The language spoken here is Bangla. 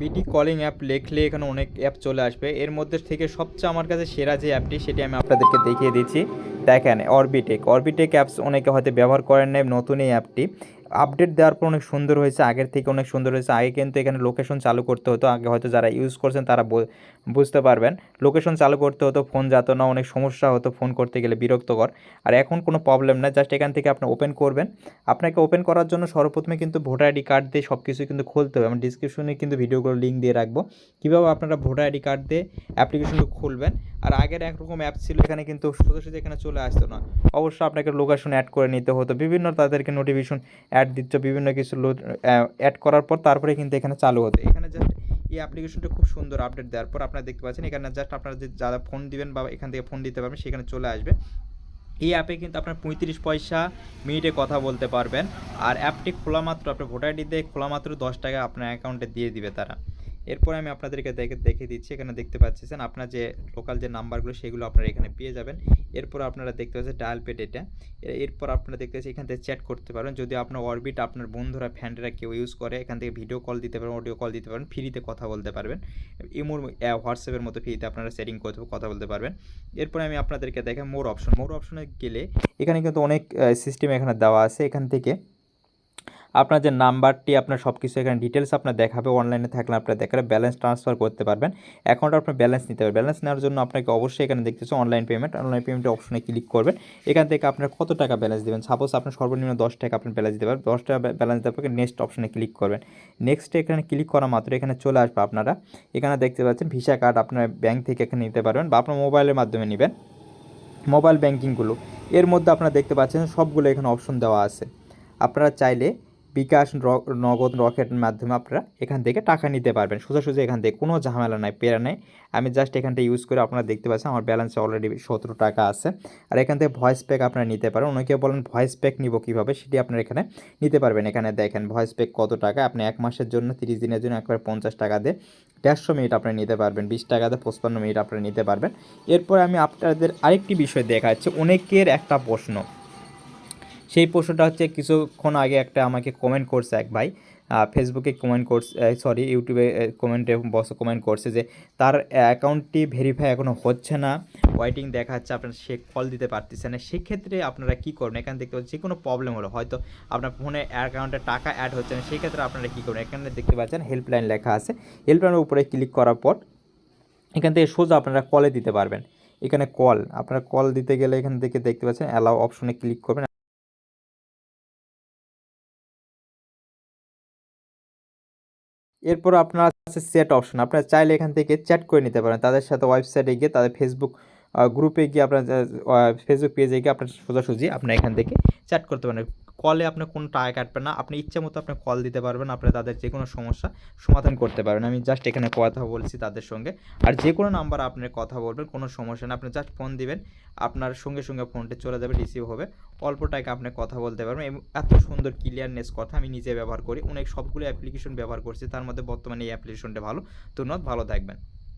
বিডি কলিং অ্যাপ লেখলে এখানে অনেক অ্যাপ চলে আসবে। এর মধ্যে থেকে সবচেয়ে আমার কাছে সেরা যে অ্যাপটি সেটি আমি আপনাদেরকে দেখিয়ে দিচ্ছি। দেখেন অরবিটেক অরবিটেক অ্যাপস অনেকে হয়তো ব্যবহার করেন নাই, নতুন এই অ্যাপটি আপডেট দেওয়ার পর অনেক সুন্দর হয়েছে, আগের থেকে অনেক সুন্দর হয়েছে। আগে কিন্তু এখানে লোকেশন চালু করতে হতো, আগে হয়তো যারা ইউজ করছেন তারা বুঝতে পারবেন। লোকেশন চালু করতে হতো ফোন যেত না, অনেক সমস্যা হতো ফোন করতে গেলে, বিরক্তকর। আর এখন কোনো প্রবলেম না জাস্ট এখান থেকে আপনি ওপেন করবেন। আপনাকে ওপেন করার জন্য সর্বপ্রথমে কিন্তু ভোটার আইডি কার্ড দিয়ে সব কিছু কিন্তু খুলতে হবে। আমি ডিসক্রিপশনে কিন্তু ভিডিওগুলো লিঙ্ক দিয়ে রাখব। কীভাবে আপনারা ভোটার আইডি কার্ড দিয়ে অ্যাপ্লিকেশনটা খুলবেন? আর আগের একরকম অ্যাপ ছিল, এখানে কিন্তু সোজাসুজি এখানে চলে আসতো না। অবশ্যই আপনাকে লোকেশন অ্যাড করে নিতে হতো। বিভিন্ন তাদেরকে নোটিফিকেশন অ্যাড দিচ্ছ, বিভিন্ন কিছু অ্যাড করার পর তারপরে কিন্তু এখানে চালু হতো। এখানে জাস্ট এই অ্যাপ্লিকেশনটা খুব সুন্দর আপডেট দেওয়ার পর আপনারা দেখতে পাচ্ছেন, এখানে জাস্ট আপনারা যে যারা ফোন দিবেন বা এখান থেকে ফোন দিতে পারবেন, সেখানে চলে আসবে। এই অ্যাপে কিন্তু আপনার পঁয়ত্রিশ পয়সা মিনিটে কথা বলতে পারবেন। আর অ্যাপটি খোলা মাত্র, আপনার ভোটার দিয়ে খোলা মাত্র দশ টাকা আপনার অ্যাকাউন্টে দিয়ে দিবে তারা। এরপরে আমি আপনাদেরকে দেখে দেখে দিচ্ছি। এখানে দেখতে পাচ্ছেন আপনার যে লোকাল যে নাম্বারগুলো সেগুলো আপনারা এখানে পেয়ে যাবেন। এরপর আপনারা দেখতে পাচ্ছেন ডায়াল পেড এটা এরপর আপনারা দেখতে পাচ্ছেন এখান থেকে চ্যাট করতে পারেন। যদি আপনার অরবিট আপনার বন্ধুরা ফ্যান্ডরা কেউ ইউজ করে, এখান থেকে ভিডিও কল দিতে পারেন অডিও কল দিতে পারেন ফ্রিতে কথা বলতে পারবেন। ইমোর হোয়াটসঅ্যাপের মতো ফ্রিতে আপনারা সেটিং করতে কথা বলতে পারবেন। এরপরে আমি আপনাদেরকে দেখে মোর অপশন মোর অপশনে গেলে এখানে কিন্তু অনেক সিস্টেম এখানে দেওয়া আছে। এখান থেকে আপনার যে নাম্বারটি, আপনার সব কিছু এখানে ডিটেলস আপনার দেখাবে অনলাইনে থাকলে আপনার দেখাবে ব্যালেন্স ট্রান্সফার করতে পারবেন। অ্যাকাউন্টে আপনার ব্যালেন্স নিতে পারবেন ব্যালেন্স নেওয়ার জন্য আপনাকে অবশ্যই এখানে দেখতেছে অনলাইন পেমেন্ট অনলাইন পেমেন্টের অপশনে ক্লিক করবেন। এখান থেকে আপনার কত টাকা ব্যালেন্স দেবেন? সাপোজ আপনার সর্বনিম্ন দশ টাকা আপনার ব্যালেন্স দিতে পারবেন। দশ টাকা ব্যালেন্স দেওয়ার পরে নেক্সট অপশনে ক্লিক করবেন। নেক্সট এখানে ক্লিক করা মাত্র এখানে চলে আসবে আপনারা। এখানে দেখতে পাচ্ছেন ভিসা কার্ড আপনার ব্যাংক থেকে এখানে নিতে পারবেন বা আপনার মোবাইলের মাধ্যমে নেবেন। মোবাইল ব্যাংকিংগুলো এর মধ্যে আপনারা দেখতে পাচ্ছেন সবগুলো এখানে অপশন দেওয়া আছে। আপনারা চাইলে বিকাশ নগদ রকেটের মাধ্যমে আপনারা এখান থেকে টাকা নিতে পারবেন। সোজাসুজি এখান থেকে কোনো ঝামেলা নাই পেরা নেই। আমি জাস্ট এখানটা ইউজ করে আপনারা দেখতে পাচ্ছেন আমার ব্যালেন্সে অলরেডি সতেরো টাকা আছে। আর এখান থেকে ভয়েস প্যাক আপনারা নিতে পারেন। অনেকে বলেন ভয়েস প্যাক নিব কীভাবে? সেটি আপনারা এখানে নিতে পারবেন। এখানে দেখেন ভয়েস প্যাক কত টাকা? আপনি এক মাসের জন্য তিরিশ দিনের জন্য একবার পঞ্চাশ টাকা দিয়ে দেড়শো মিনিট আপনি নিতে পারবেন। বিশ টাকা দিয়ে পঁচপান্ন মিনিট আপনারা নিতে পারবেন। এরপর আমি আপনাদের আরেকটি বিষয় দেখাচ্ছি। অনেকের একটা প্রশ্ন সেই প্রশ্নটা হচ্ছে, কিছুক্ষণ আগে একটা আমাকে কমেন্ট করছে এক ভাই ফেসবুকে কমেন্ট করছে সরি ইউটিউবে কমেন্টে বস কমেন্ট করছে যে, তার অ্যাকাউন্টটি ভেরিফাই এখনও হচ্ছে না ওয়াইটিং দেখাচ্ছে, আপনার সে কল দিতে পারতেছে না। সেক্ষেত্রে আপনারা কী করবেন? এখান থেকে যে কোনো প্রবলেম হলো, হয়তো আপনার ফোনে অ্যাকাউন্টে টাকা অ্যাড হচ্ছে না সেই ক্ষেত্রে আপনারা কী করবেন? এখানে দেখতে পাচ্ছেন হেল্পলাইন লেখা আছে। হেল্পলাইনের উপরে ক্লিক করার পর, এখান থেকে সোজা আপনারা কলে দিতে পারবেন। এখানে কল আপনারা কল দিতে গেলে এখান থেকে দেখতে পাচ্ছেন অ্যালাউ অপশনে ক্লিক করবেন। এরপর আপনার আছে চ্যাট অপশন আপনারা চাইলে এখান থেকে চ্যাট করে নিতে পারেন। তাদের সাথে ওয়েবসাইটে গিয়ে তাদের ফেসবুক গ্রুপে গিয়ে আপনার ফেসবুক পেজে গিয়ে আপনার সোজাসুজি আপনার এখান থেকে চ্যাট করতে পারেন। কলে আপনার কোনো টাকা কাটবে না। আপনি ইচ্ছা মতো আপনি কল দিতে পারবেন, আপনি তাদের যে কোনো সমস্যা সমাধান করতে পারবেন। আমি জাস্ট এখানে কথা বলছি তাদের সঙ্গে। আর যে কোনো নাম্বার আপনার কথা বলবেন, কোনো সমস্যা নেই। আপনি জাস্ট ফোন দিবেন, আপনার সঙ্গে সঙ্গে ফোনটি চলে যাবে রিসিভ হবে। অল্প টাকা আপনি কথা বলতে পারবেন। এবং এত সুন্দর ক্লিয়ারনেস কথা আমি নিজে ব্যবহার করি। অনেক সবগুলো অ্যাপ্লিকেশন ব্যবহার করছি। তার মধ্যে বর্তমানে এই অ্যাপ্লিকেশনটা ভালো। ধন্যবাদ, ভালো থাকবেন।